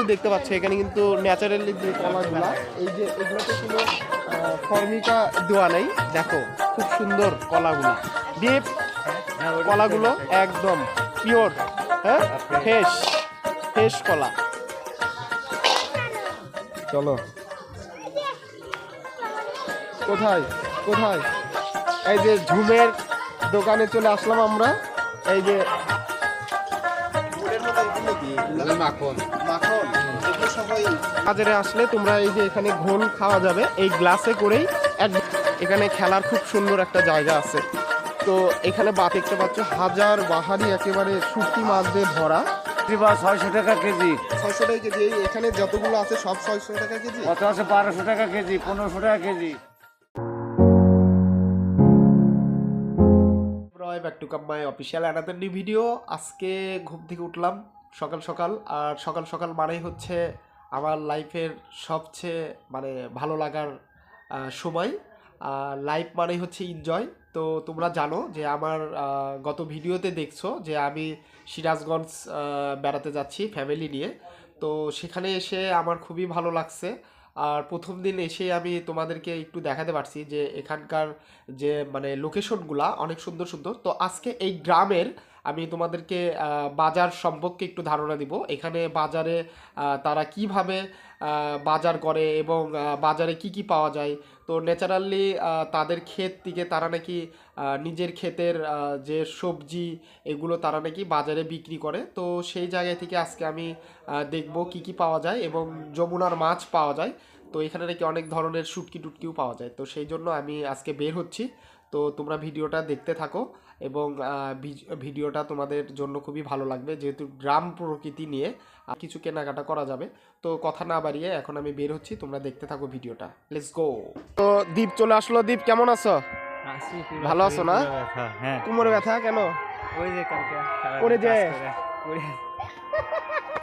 কিন্তু দেখতে পাচ্ছ। এখানে কিন্তু ন্যাচারালি যে কলাগুলা এই যে এগুলোতে কোনো ফর্মিকা দেওয়া নেই। দেখো খুব সুন্দর কলাগুলো। ডিপ কলাগুলো একদম পিওর হ্যাঁ? ফ্রেশ ফ্রেশ কলা। চলো। কোথায়? কোথায়? এই যে ঝুমের দোকানে চলে আসলাম আমরা। এই যে মাখন। মাখন। বাজারে আসলে তোমরা এই যে এখানে ঘোল খাওয়া যাবে এই গ্লাসে করেই এক এখানে খেলার খুব সুন্দর একটা জায়গা আছে। তো এখানে বা দেখতে পাচ্ছ হাজার বাহারি একেবারে শুটকি মাছ দিয়ে ভরা। বা ছয়শো টাকা কেজি। ছয়শো টাকা কেজি এখানে যতগুলো আছে সব ছয়শো টাকা কেজি? কত আছে? বারোশো টাকা কেজি পনেরোশো টাকা KG. Roy back to come my official another new video আজকে ঘুম থেকে উঠলাম সকাল সকাল আর সকাল সকাল মানেই হচ্ছে আমার লাইফের সবচেয়ে মানে ভালো লাগার সময়। লাইফ মানেই হচ্ছে এনজয় তো তোমরা জানো যে আমার গত ভিডিওতে দেখছ যে আমি সিরাজগঞ্জ বেড়াতে যাচ্ছি ফ্যামিলি নিয়ে। তো সেখানে এসে আমার খুবই ভালো লাগছে। আর প্রথম দিন এসে আমি তোমাদেরকে একটু দেখাতে পারছি যে এখানকার যে মানে লোকেশনগুলা অনেক সুন্দর সুন্দর। তো আজকে এই গ্রামের আমি তোমাদেরকে বাজার সম্পর্কে একটু ধারণা দিব। এখানে বাজারে তারা কীভাবে বাজার করে এবং বাজারে কি কি পাওয়া যায়। তো ন্যাচারালি তাদের ক্ষেত থেকে তারা নাকি নিজের ক্ষেতের যে সবজি এগুলো তারা নাকি বাজারে বিক্রি করে। তো সেই জায়গা থেকে আজকে আমি দেখব কি কি পাওয়া যায় এবং যমুনার মাছ পাওয়া যায়। তো এখানে নাকি অনেক ধরনের শুটকি টুটকিও পাওয়া যায়। তো সেই জন্য আমি আজকে বের হচ্ছি। তো তোমরা ভিডিওটা দেখতে থাকো এবং ভিডিওটা তোমাদের জন্য খুবই ভালো লাগবে যেহেতু গ্রাম প্রকৃতি নিয়ে কিছু কেনাকাটা করা যাবে। তো কথা না বাড়িয়ে এখন আমি বের হচ্ছি তোমরা দেখতে থাকো ভিডিওটা। লেটস গো তো দীপ চলে আসলো। দীপ কেমন আছো? ভালো আছো? না? হ্যাঁ। কোমরে ব্যথা কেন? ওই যে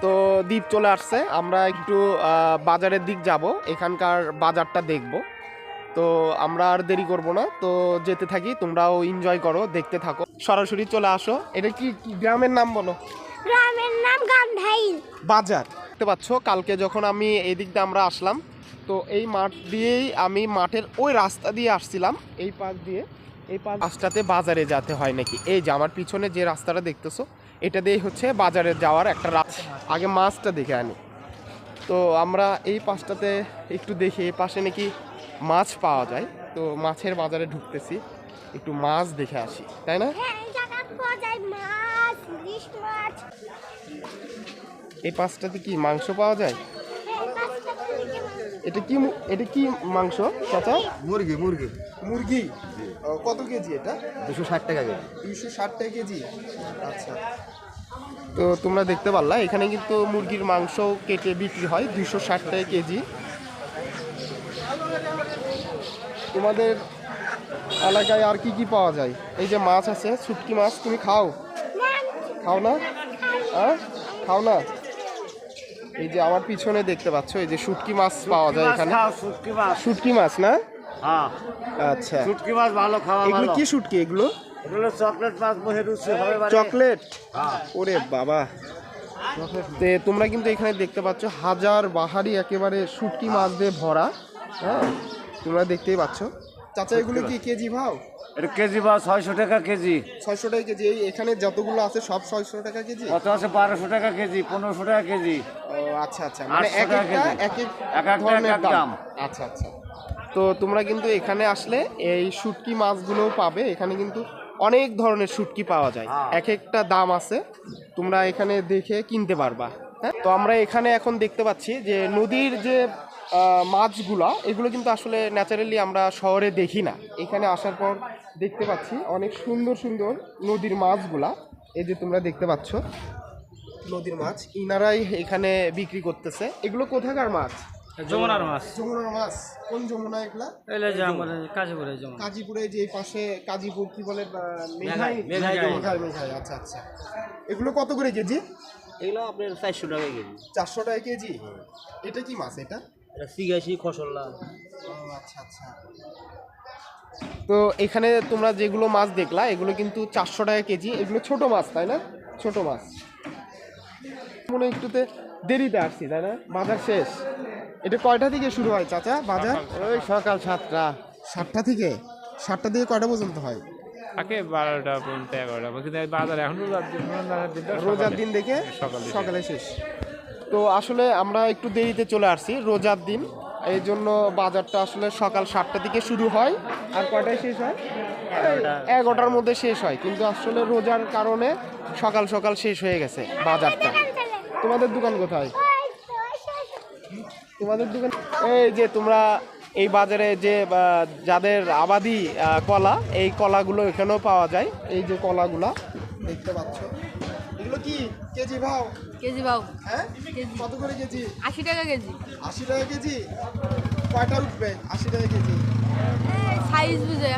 তো দ্বীপ চলে আসছে। আমরা একটু বাজারের দিক যাব। এখানকার বাজারটা দেখব। তো আমরা আর দেরি করব না। তো যেতে থাকি তোমরাও এনজয় করো দেখতে থাকো। সরাসরি চলে আসো। এটা কি কি গ্রামের নাম বলো? গ্রামের নাম গান্ধাইল। বাজার। দেখতে পাচ্ছ কালকে যখন আমি এই দিক দিয়ে আমরা আসলাম তো এই মাঠ দিয়েই আমি মাঠের ওই রাস্তা দিয়ে আসছিলাম এই পাশ দিয়ে। এই পাশ রাস্তাতে বাজারে যেতে হয় নাকি? এই যে আমার পিছনে যে রাস্তাটা দেখতেছো এটা দিয়েই হচ্ছে বাজারে যাওয়ার একটা রাস্তা আগে মাছটা দেখে আনি। তো আমরা এই পাশটাতে একটু দেখি এই পাশে নাকি মাছ পাওয়া যায়। তো মাছের বাজারে ঢুকতেছি। একটু মাছ দেখে আসি তাই না? হ্যাঁ এই জায়গা পাওয়া যায় মাছ ইলিশ মাছ। এই পাশটাতে কি মাংস পাওয়া যায়? হ্যাঁ। এটা কি এটা কি মাংস চাচা? মুরগি মুরগি। মুরগি? কত কেজি এটা? দুশো ষাট টাকা কেজি। দুইশো ষাট টাকা কেজি। আচ্ছা। তো তোমরা দেখতে পারলা এখানে কিন্তু মুরগির মাংস কেটে বিক্রি হয় দুইশো ষাট টাকা কেজি। তোমাদের এলাকায় আর কি কি পাওয়া যায়? এই যে মাছ আছে শুটকি মাছ তুমি খাও? খাও না? হ্যাঁ? খাও না? এই যে আমার পিছনে দেখতে পাচ্ছ এই যে শুটকি মাছ পাওয়া যায় এখানে। শুটকি মাছ। শুটকি মাছ না? হ্যাঁ। আচ্ছা। শুটকি মাছ ভালো খাওয়া এগুলো কি শুটকি এগুলো? এগুলো চকলেট মাছ মহে রুচি হবে চকলেট হ্যাঁ। ওরে বাবা। তোমরা কিন্তু এখানে দেখতে পাচ্ছ হাজার বাহারি একেবারে শুটকি মাছ দিয়ে ভরা। হ্যাঁ তোমরা দেখতেই পাচ্ছ। চাচা এগুলো কি কেজি ভাও? এটা কেজি বা ছয়শো টাকা কেজি। ছয়শো টাকা কেজি। এই এখানে যতগুলো আছে সব ছয়শো টাকা কেজি? কত আছে? বারোশো টাকা কেজি পনেরোশো টাকা কেজি। ও আচ্ছা আচ্ছা। মানে এক একটা এক এক ধরনের দাম। আচ্ছা আচ্ছা। তো তোমরা কিন্তু এখানে আসলে এই শুটকি মাছগুলোও পাবে। এখানে কিন্তু অনেক ধরনের শুটকি পাওয়া যায়। হ্যাঁ। এক একটা দাম আছে। তোমরা এখানে দেখে কিনতে পারবা। হ্যাঁ? তো আমরা এখানে এখন দেখতে পাচ্ছি যে নদীর যে মাছগুলা এগুলো কিন্তু আসলে ন্যাচারালি আমরা শহরে দেখি না। এখানে আসার পর দেখতে পাচ্ছি অনেক সুন্দর সুন্দর নদীর মাছগুলা। এই যে তোমরা দেখতে পাচ্ছ নদীর মাছ। ইনারাই এখানে বিক্রি করতেছে। এগুলো কোথাকার মাছ? যমুনার মাছ। যমুনার মাছ। কোন যমুনা এগুলা? এলে যে আমাদের কাজীপুরে যমুনা। কাজীপুরে যে এই পাশে কাজীপুর কি বলে মেঘাই? মেঘাই, মেঘাই মেঘাই মেঘাই। আচ্ছা আচ্ছা। এগুলো কত করে কেজি? এগুলো আপনার চারশো টাকা কেজি। চারশো টাকা কেজি? এটা কি মাছ এটা? এটা সিগাইছি খসল্লা। আচ্ছা আচ্ছা। তো এখানে তোমরা যেগুলো মাছ দেখলা এগুলো কিন্তু চারশো টাকা কেজি। এগুলো ছোট মাছ তাই না? ছোট মাছ। মনে একটুতে দেরিতে আসছি তাই না? বাজার শেষ। এটা কয়টা থেকে শুরু হয় চাচা বাজার? ওই সকাল সাতটা। সাতটা থেকে? সাতটা থেকে কয়টা পর্যন্ত হয়? থাকে বারোটা পর্যন্ত এগারোটা বাজার এখন রোজার দিন রোজার দিন দেখে সকালে সকালে শেষ। তো আসলে আমরা একটু দেরিতে চলে আসছি রোজার দিন। এই জন্য বাজারটা আসলে সকাল সাতটা থেকে শুরু হয় আর কয়টায় শেষ হয়? এগারোটার মধ্যে শেষ হয় কিন্তু আসলে রোজার কারণে সকাল সকাল শেষ হয়ে গেছে বাজারটা। তোমাদের দোকান কোথায়? তোমাদের দোকান এই যে তোমরা এই বাজারে যে যাদের আবাদি কলা এই কলাগুলো এখানেও পাওয়া যায় এই যে কলাগুলা দেখতে পাচ্ছ। এগুলো কি কেজি ভাও? কেজি বাবু হ্যাঁ? কত করে কেজি? আশি টাকা কেজি। আশি টাকা কেজি? কয়টা উঠবে আশি টাকা কেজি? সাইজ বুঝে।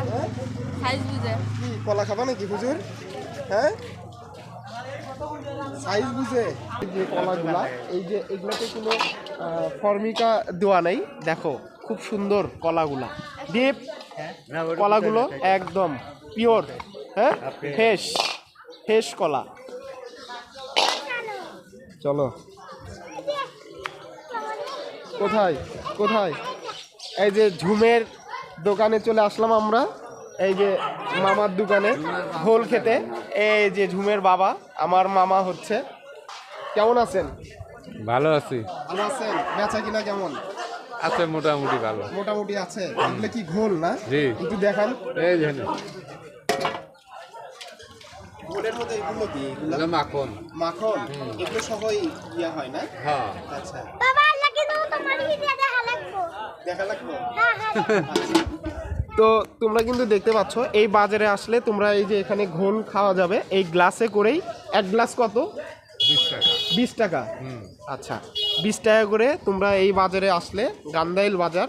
সাইজ বুঝে। কি কলা খাবা নাকি হুজুর? হ্যাঁ? সাইজ বুঝে। যে কলাগুলা এই যে এগুলোতে কোনো ফর্মিকা দেওয়া নেই। দেখো খুব সুন্দর কলাগুলা। ডিপ কলাগুলো একদম পিওর। হ্যাঁ? ফ্রেশ। ফ্রেশ কলা। চলো। কোথায়? কোথায়? এই যে ঝুমের দোকানে চলে আসলাম আমরা। এই যে মামার দোকানে ঘোল খেতে। এই যে ঝুমের বাবা আমার মামা হচ্ছে। কেমন আছেন? ভালো আছি। ভালো আছেন? বেচা কিনা কেমন? আছে মোটামুটি ভালো। মোটামুটি আছে। এগুলো কি ঘোল না? জি। একটু দেখান। এই মধ্যে এগুলো কি? এগুলো? মাখন। মাখন? এগুলো ইয়া হয় না? হ্যাঁ। আচ্ছা। বাবা লাগে তো তোমার ভিডিও দেখা লাগবো। দেখা হ্যাঁ হ্যাঁ তো তোমরা কিন্তু দেখতে পাচ্ছ এই বাজারে আসলে তোমরা এই যে এখানে ঘোল খাওয়া যাবে এই গ্লাসে করেই এক গ্লাস কত? টাকা। বিশ টাকা। আচ্ছা। বিশ টাকা করে তোমরা এই বাজারে আসলে গান্দাইল বাজার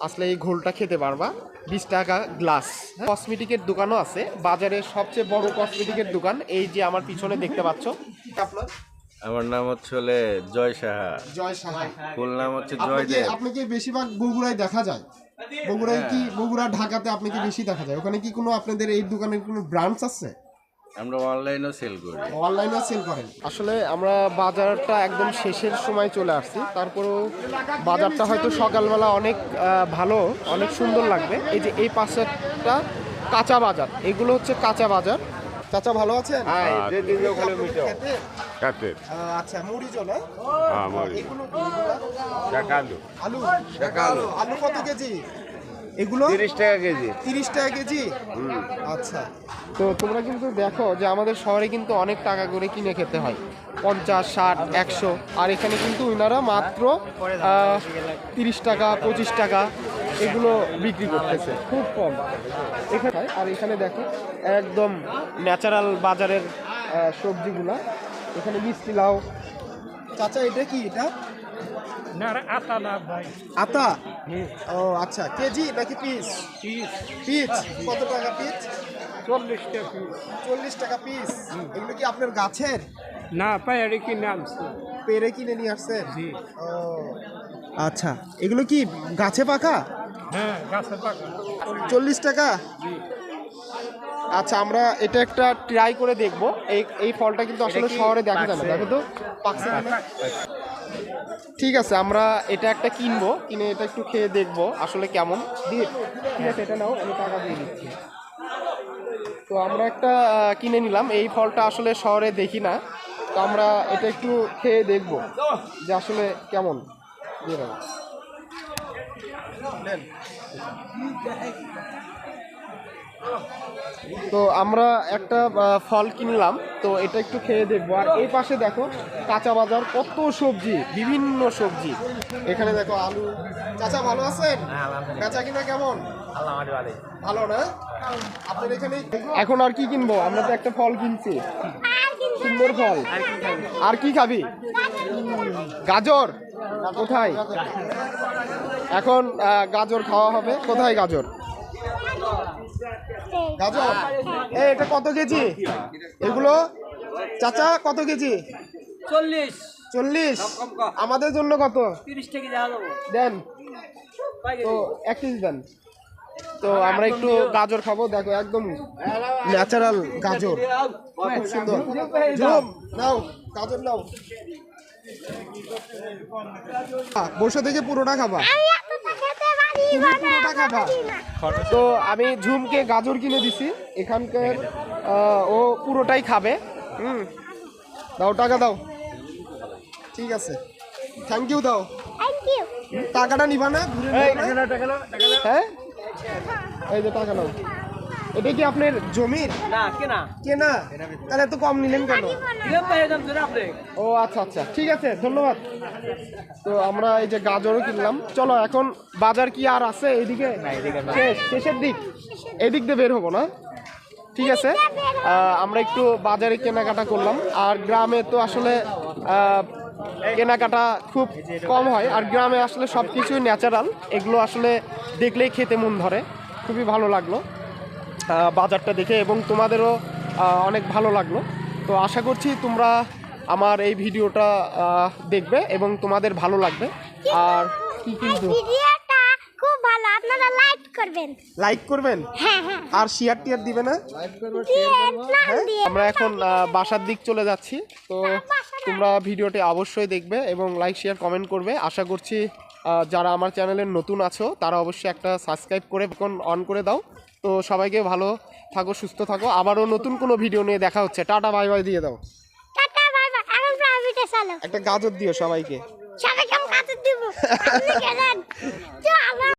আসলে এই ঘোলটা খেতে পারবা। বিশ টাকা গ্লাস। কসমেটিকের দোকানও আছে। বাজারে সবচেয়ে বড় কসমেটিকের দোকান এই যে আমার পিছনে দেখতে পাচ্ছ। আপনার? আমার নাম হচ্ছে জয় সাহা। জয় সাহা। ফুল নাম হচ্ছে জয় দেব। আপনাকে বেশিরভাগ বগুড়ায় দেখা যায়? বগুড়ায় কি বগুড়া ঢাকাতে আপনাকে বেশি দেখা যায়? ওখানে কি কোনো আপনাদের এই দোকানের কোনো ব্রাঞ্চ আছে? আমরা অনলাইনেও সেল করি। অনলাইনে সেল করেন। আসলে আমরা বাজারটা একদম শেষের সময় চলে আসছি। তারপরেও বাজারটা হয়তো সকালবেলা অনেক ভালো অনেক সুন্দর লাগবে। এই যে এই পাশেরটা কাঁচা বাজার এগুলো হচ্ছে কাঁচা বাজার। চাচা ভালো আছেন? আহ, আচ্ছা মুড়ি। জলে হ্যাঁ আলু। আলু। আলু কত কেজি? এগুলো? তিরিশ টাকা কেজি। তিরিশ টাকা কেজি? আচ্ছা। তো তোমরা কিন্তু দেখো যে আমাদের শহরে কিন্তু অনেক টাকা করে কিনে খেতে হয়। পঞ্চাশ ষাট একশো। আর এখানে কিন্তু ওনারা মাত্র তিরিশ টাকা পঁচিশ টাকা এগুলো বিক্রি করতেছে। খুব কম। এখানে আর এখানে দেখো একদম ন্যাচারাল বাজারের সবজিগুলা। এখানে মিষ্টি লাউ। চাচা এটা কি এটা? না আতা না ভাই। আতা? ও আচ্ছা। কেজি নাকি পিস পিস কত টাকা পিস চল্লিশ টাকা চল্লিশ টাকা পিস এগুলো কি আপনার গাছের? না পায়ারি কিনে আনছি। পেরে কিনে নিয়ে ও আচ্ছা। এগুলো কি গাছে পাকা? হ্যাঁ পাকা। চল্লিশ টাকা? আচ্ছা আমরা এটা একটা ট্রাই করে দেখব। এই এই ফলটা কিন্তু আসলে শহরে দেখা যায় না দেখো তো। পাকছে কিনা। ঠিক আছে, আমরা এটা একটা কিনবো, কিনে এটা একটু খেয়ে দেখব আসলে কেমন। ঠিক আছে, এটা নাও, আমি টাকা দিয়ে দিচ্ছি। তো আমরা একটা কিনে নিলাম। এই ফলটা আসলে শহরে দেখি না। তো আমরা এটা একটু খেয়ে দেখব যে আসলে কেমন। দিয়ে। তো আমরা একটা ফল কিনলাম তো এটা একটু খেয়ে দেখব। আর এই পাশে দেখো কাঁচা বাজার কত সবজি বিভিন্ন সবজি। এখানে দেখো আলু। চাচা ভালো আছেন? বেচা কিনা কেমন? ভালো না? আপনার এখানে এখন আর কি কিনবো? আমরা তো একটা ফল কিনছি। সুন্দর ফল। আর কি খাবি? গাজর। কোথায়? এখন গাজর খাওয়া হবে। কোথায় গাজর? গাজর? এই এটা কত কেজি? এগুলো? চাচা কত কেজি? চল্লিশ। চল্লিশ। আমাদের জন্য কত? দেন। তো এক কেজি দেন। তো আমরা একটু গাজর খাব দেখো একদম ন্যাচারাল গাজর। খুব সুন্দর। নাও গাজর নাও। বসে থেকে পুরোটা খাবা। তো আমি ঝুমকে গাজর কিনে দিছি। এখানকার ও পুরোটাই খাবে। হুম। দাও টাকা দাও। ঠিক আছে। থ্যাংক ইউ দাও। টাকাটা নিবা না ঘুরে নিবা না? হ্যাঁ? এই যে টাকা নাও এটা কি আপনার জমির? না কেনা। কেনা? তাহলে তো কম নিলেন কেন? ও আচ্ছা আচ্ছা। ঠিক আছে ধন্যবাদ। তো আমরা এই যে গাজরও কিনলাম। চলো এখন বাজার কি আর আছে এইদিকে? শেষ শেষের দিক। এদিক দিয়ে বের হব না? ঠিক আছে। আমরা একটু বাজারে কেনাকাটা করলাম। আর গ্রামে তো আসলে কেনাকাটা খুব কম হয়। আর গ্রামে আসলে সব কিছুই ন্যাচারাল এগুলো আসলে দেখলেই খেতে মন ধরে। খুবই ভালো লাগল। বাজারটা দেখে এবং তোমাদেরও অনেক ভালো লাগল। তো আশা করছি তোমরা আমার এই ভিডিওটা দেখবে এবং তোমাদের ভালো লাগবে। আর কি কিন্তু? খুব ভালো আপনারা লাইক করবেন। লাইক করবেন? হ্যাঁ হ্যাঁ। আর শেয়ার টিয়ার দিবে না? হ্যাঁ? আমরা এখন বাসার দিক চলে যাচ্ছি। তো তোমরা ভিডিওটি অবশ্যই দেখবে এবং লাইক শেয়ার কমেন্ট করবে। আশা করছি যারা আমার চ্যানেলের নতুন আছো তারা অবশ্যই একটা সাবস্ক্রাইব করে অন করে দাও। তো সবাইকে ভালো থাকো সুস্থ থাকো। আবারও নতুন কোনো ভিডিও নিয়ে দেখা হচ্ছে। টাটা বাই বাই দিয়ে দাও। টাটা বাই বাই এখন প্রাইভেটে চলো। একটা গাজর দিও সবাইকে। সবাইকে আমি দিব। আপনি গেলেন তো আমার